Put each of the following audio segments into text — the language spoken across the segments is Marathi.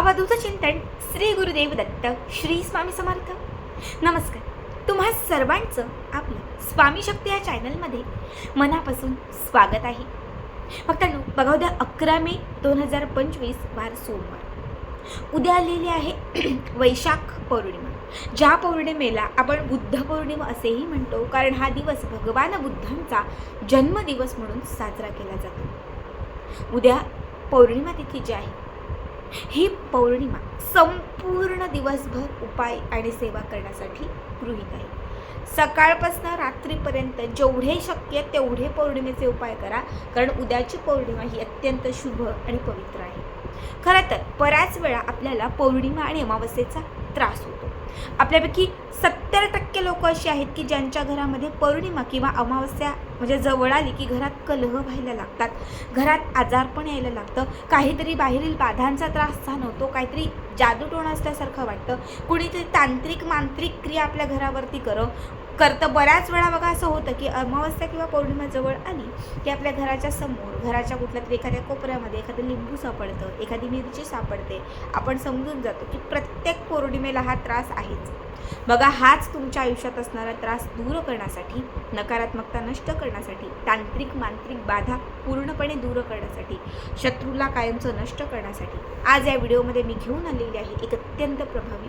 अवधूत चिंतन श्री गुरुदेव दत्त श्री स्वामी समर्थ. नमस्कार. तुम्हा सर्वांचं आपलं स्वामी शक्ती या चॅनलमध्ये मनापासून स्वागत आहे. फक्त बघा उद्या अकरा मे दोन हजार पंचवीस वार सोमवार. उद्या आलेली आहे वैशाख पौर्णिमा. ज्या पौर्णिमेला आपण बुद्ध पौर्णिमा असेही म्हणतो कारण हा दिवस भगवान बुद्धांचा जन्मदिवस म्हणून साजरा केला जातो. उद्या पौर्णिमा तिथी जी आहे ही पौर्णिमा संपूर्ण दिवसभर उपाय आणि सेवा करण्यासाठी गृहीत आहे. सकाळपासून रात्रीपर्यंत जेवढे शक्य तेवढे पौर्णिमेचे उपाय करा कारण उद्याची पौर्णिमा ही अत्यंत शुभ आणि पवित्र आहे. खरं तर बऱ्याच वेळा आपल्याला पौर्णिमा आणि अमावस्येचा त्रास होतो. आपल्यापैकी सत्तर टक्के लोक अशी आहेत की ज्यांच्या घरामध्ये पौर्णिमा किंवा अमावस्या म्हणजे जवळ आली की घरात कलह व्हायला लागतात. घरात आजारपण यायला लागतं. काहीतरी बाहेरील बाधांचा त्रास जाणवतो काहीतरी जादूटोण असल्यासारखं वाटतं. कुणीतरी तांत्रिक मांत्रिक क्रिया आपल्या घरावरती करं. करतं बऱ्याच वेळा बघा असं होतं की अमावस्या किंवा पौर्णिमा जवळ आली की आपल्या घराच्या समोर घराच्या कुठल्या तरी एखाद्या कोपऱ्यामध्ये एखादं लिंबू सापडतं एखादी मिरची सापडते. आपण समजून जातो की प्रत्येक पौर्णिमेला हा त्रास आहेच. बघा हाच तुमच्या आयुष्यात असणारा त्रास दूर करण्यासाठी नकारात्मकता नष्ट करण्यासाठी तांत्रिक मांत्रिक बाधा पूर्णपणे दूर करण्यासाठी शत्रूला कायमचं नष्ट करण्यासाठी आज या व्हिडिओमध्ये मी घेऊन आलेली आहे एक अत्यंत प्रभावी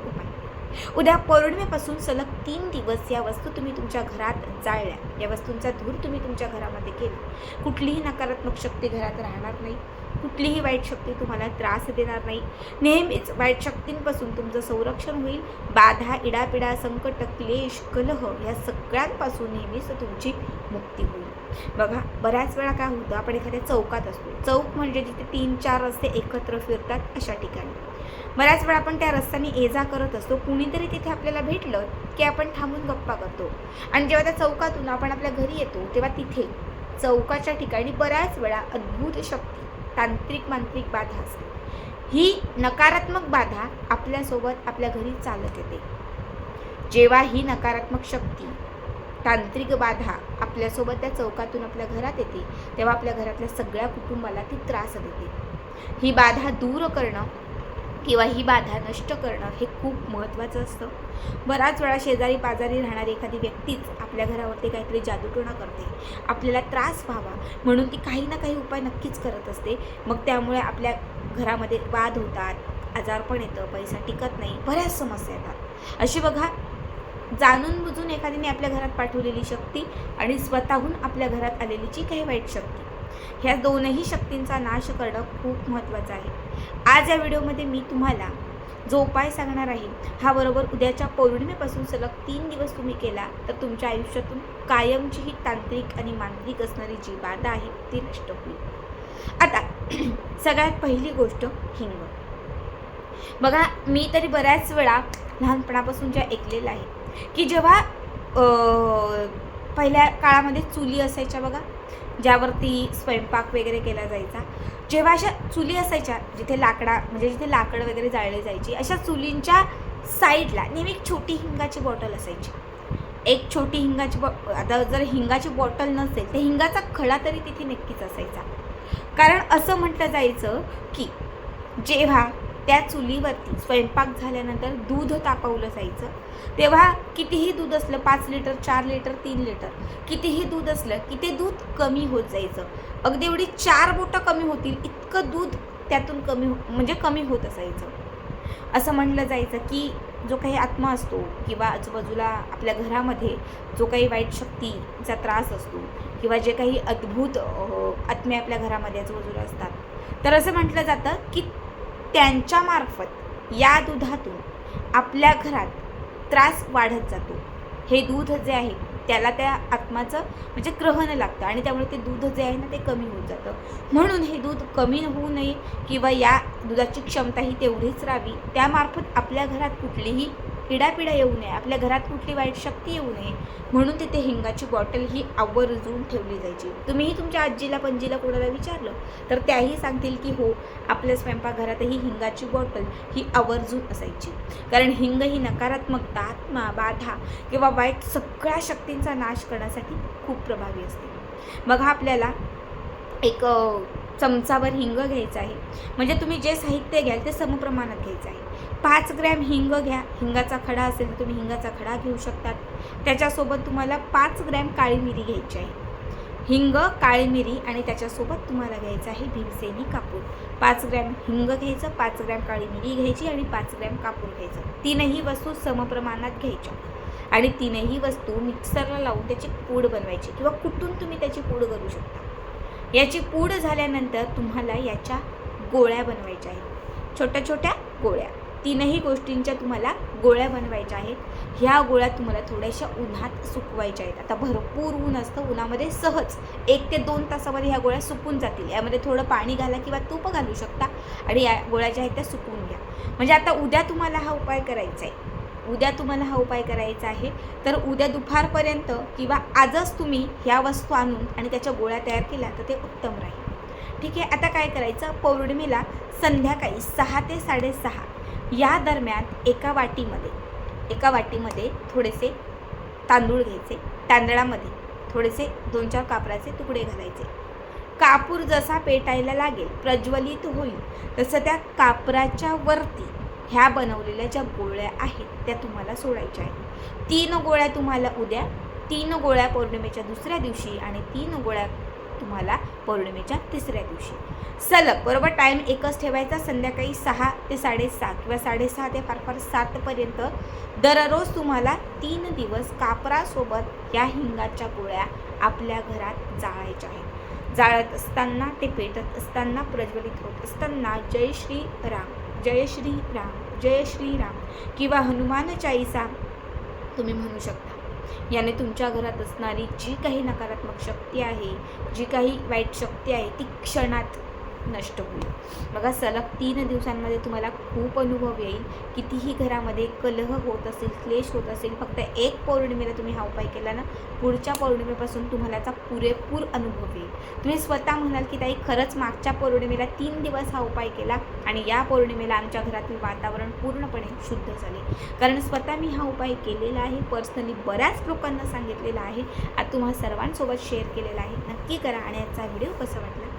उद्या पौर्णिमेपासून सलग तीन दिवस या वस्तू तुम्ही तुमच्या घरात जाळल्या. या वस्तूंचा धूर तुम्ही तुमच्या घरामध्ये केला. कुठलीही नकारात्मक शक्ती घरात राहणार नाही. कुठलीही वाईट शक्ती तुम्हाला त्रास देणार नाही. नेहमीच वाईट शक्तींपासून तुमचं संरक्षण होईल. बाधा इडापिडा संकट क्लेश कलह या सगळ्यांपासून नेहमीच तुमची मुक्ती होईल. बघा बऱ्याच वेळा काय होतं आपण एखाद्या चौकात असतो. चौक म्हणजे जिथे तीन चार रस्ते एकत्र फिरतात अशा ठिकाणी. बऱ्याच वेळा आपण त्या रस्त्याने ये जा करत असतो. कुणीतरी तिथे आपल्याला भेटलं की आपण थांबून गप्पा करतो. आणि जेव्हा त्या चौकातून आपण आपल्या घरी येतो तेव्हा तिथे चौकाच्या ठिकाणी बऱ्याच वेळा अद्भुत शक्ती तांत्रिक मांत्रिक बाधा असते. ही नकारात्मक बाधा आपल्यासोबत आपल्या घरी चालत येते. जेव्हा ही नकारात्मक शक्ती तांत्रिक बाधा आपल्यासोबत त्या चौकातून आपल्या घरात येते तेव्हा आपल्या घरातल्या सगळ्या कुटुंबाला ती त्रास देते. ही बाधा दूर करणं किंवा ही बाधा नष्ट करणं हे खूप महत्त्वाचं असतं. बराच वेळा शेजारी पाजारी राहणारी एखादी व्यक्तीच आपल्या घरावरती काहीतरी जादूटोणा करते. आपल्याला त्रास व्हावा म्हणून ती काही ना काही उपाय नक्कीच करत असते. मग त्यामुळे आपल्या घरामध्ये वाद होतात आजारपण येतं पैसा टिकत नाही बऱ्याच समस्या येतात. अशी बघा जाणून बुजून एखाद्याने आपल्या घरात पाठवलेली शक्ती आणि स्वतःहून आपल्या घरात आलेली जी काही वाईट शक्ती. ह्या दोनही शक्तींचा नाश करणं खूप महत्त्वाचं आहे. आज या व्हिडिओमध्ये मी तुम्हाला जो उपाय सांगणार आहे हा बरोबर उद्याच्या पौर्णिमेपासून सलग तीन दिवस तुम्ही केला तर तुमच्या आयुष्यातून कायमची ही तांत्रिक आणि मांत्रिक असणारी जी बाधा आहे ती नष्ट होईल. आता सगळ्यात पहिली गोष्ट हिंग. बघा मी तरी बऱ्याच वेळा लहानपणापासून ज्या ऐकलेलं आहे की जेव्हा पहिल्या काळामध्ये चुली असायच्या बघा ज्यावरती स्वयंपाक वगैरे केला जायचा. जेव्हा अशा चुली असायच्या जिथे लाकडा म्हणजे जिथे लाकड वगैरे जाळली जायची अशा चुलींच्या साईडला नेहमी एक छोटी हिंगाची बॉटल असायची. एक छोटी हिंगाची बॉ आता जर हिंगाची बॉटल नसेल तर हिंगाचा खडा तरी तिथे नक्कीच असायचा. कारण असं म्हटलं जायचं की जेव्हा त्या चुलीवरती स्वयंपाक झाल्यानंतर दूध तापवलं जायचं. तेव्हा कितीही दूध असलं पाच लिटर चार लिटर तीन लिटर कितीही दूध असलं की ते दूध कमी होत जायचं. अगदी एवढी चार बोटं कमी होतील इतकं दूध त्यातून कमी हो म्हणजे कमी होत असायचं. असं म्हटलं जायचं की जो काही आत्मा असतो किंवा आजूबाजूला आपल्या घरामध्ये जो काही वाईट शक्तीचा त्रास असतो किंवा जे काही अद्भुत आत्मे आपल्या घरामध्ये आजूबाजूला असतात. तर असं म्हटलं जातं की त्यांच्यामार्फत या दुधातून आपल्या घरात त्रास वाढत जातो. हे दूध जे आहे त्याला त्या आत्माचं म्हणजे ग्रहण लागतं आणि त्यामुळे ते दूध जे आहे ना ते कमी होत जातं. म्हणून हे दूध कमी होऊ नये किंवा या दुधाची क्षमता ही तेवढीच राहावी. त्यामार्फत आपल्या घरात कुठलीही पिढापिढा येऊ नये आपल्या घरात कुठली वाईट शक्ती येऊ नये म्हणून तिथे हिंगाची बॉटल ही आवर्जून ठेवली जायची. तुम्हीही तुमच्या आजीला पणजीला कोणाला विचारलं तर त्याही सांगतील की हो आपल्या स्वयंपाकघरातही हिंगाची बॉटल ही आवर्जून असायची. कारण हिंग ही नकारात्मकता आत्मा बाधा किंवा वाईट सगळ्या शक्तींचा नाश करण्यासाठी खूप प्रभावी असते. मग आपल्याला एक चमचाभर हिंग घ्यायचं आहे. म्हणजे तुम्ही जे साहित्य घ्याल ते समप्रमाणात घ्यायचं आहे. पाच ग्रॅम हिंग घ्या. हिंगाचा खडा असेल तर तुम्ही हिंगाचा खडा घेऊ शकतात. त्याच्यासोबत तुम्हाला पाच ग्रॅम काळी मिरी घ्यायची आहे. हिंग काळी मिरी आणि त्याच्यासोबत तुम्हाला घ्यायचं आहे भीमसेनी कापूर. पाच ग्रॅम हिंग घ्यायचं पाच ग्रॅम काळी मिरी घ्यायची आणि पाच ग्रॅम कापूर घ्यायचं. तीनही वस्तू समप्रमाणात घ्यायच्या. आणि तीनही वस्तू मिक्सरला लावून त्याची पूड बनवायची किंवा कुठून तुम्ही त्याची पूड करू शकता. याची पूड झाल्यानंतर तुम्हाला याच्या गोळ्या बनवायच्या आहेत. छोट्या छोट्या गोळ्या. तीनही गोष्टींच्या तुम्हाला गोळ्या बनवायच्या आहेत. ह्या गोळ्या तुम्हाला थोड्याशा उन्हात सुकवायच्या आहेत. आता भरपूर ऊन असतं. उन्हामध्ये सहज एक ते दोन तासामध्ये ह्या गोळ्या सुकून जातील. यामध्ये थोडं पाणी घाला किंवा तूप घालू शकता आणि या गोळ्या ज्या आहेत त्या सुकवून घ्या. म्हणजे आता उद्या तुम्हाला हा उपाय करायचा आहे. उद्या तुम्हाला हा उपाय करायचा आहे. तर उद्या दुपारपर्यंत किंवा आजच तुम्ही ह्या वस्तू आणून आणि त्याच्या गोळ्या तयार केल्या तर ते उत्तम राहील. ठीक आहे आता काय करायचं? पौर्णिमेला संध्याकाळी सहा ते साडेसहा या दरम्यान एका वाटीमध्ये एका वाटीमध्ये थोडेसे तांदूळ घ्यायचे. तांदळामध्ये थोडेसे दोन चार कापराचे तुकडे घालायचे. कापूर जसा पेटायला लागेल प्रज्वलित होईल. तसं त्या कापराच्या वरती ह्या बनवलेल्या ज्या गोळ्या आहेत त्या तुम्हाला सोडायच्या आहेत. तीन गोळ्या तुम्हाला उद्या तीन गोळ्या पौर्णिमेच्या दुसऱ्या दिवशी आणि तीन गोळ्या तुम्हाला पौर्णिमेच्या तिसऱ्या दिवशी. सलग बरोबर? टाईम एकच ठेवायचा. संध्याकाळी सहा ते साडेसहा किंवा साडेसहा ते फार फार सातपर्यंत दररोज तुम्हाला तीन दिवस कापरासोबत या हिंगाच्या गोळ्या आपल्या घरात जाळायच्या आहेत. जाळत असताना ते पेटत असताना प्रज्वलित होत असताना जय श्री राम. जय श्री राम जय श्री राम किंवा हनुमान चाळीसा तुम्ही म्हणू शकता. याने तुमच्या घरात असणारी जी काही नकारात्मक शक्ती आहे जी काही वाईट शक्ती आहे ती क्षणात नष्ट होईल. बघा सलग तीन दिवसांमध्ये तुम्हाला खूप अनुभव येईल. कितीही घरामध्ये कलह होत असेल क्लेश होत असेल फक्त एक पौर्णिमेला तुम्ही हा उपाय केला ना पुढच्या पौर्णिमेपासून तुम्हाला याचा पुरेपूर अनुभव येईल. तुम्ही स्वतः म्हणाल की ताई खरंच मागच्या पौर्णिमेला तीन दिवस हा उपाय केला आणि या पौर्णिमेला आमच्या घरातील वातावरण पूर्णपणे शुद्ध झाले. कारण स्वतः मी हा उपाय केलेला आहे पर्सनली बऱ्याच लोकांना सांगितलेला आहे. आता तुम्हा सर्वांसोबत शेअर केलेला आहे. नक्की करा आणि याचा व्हिडिओ कसा वाटला?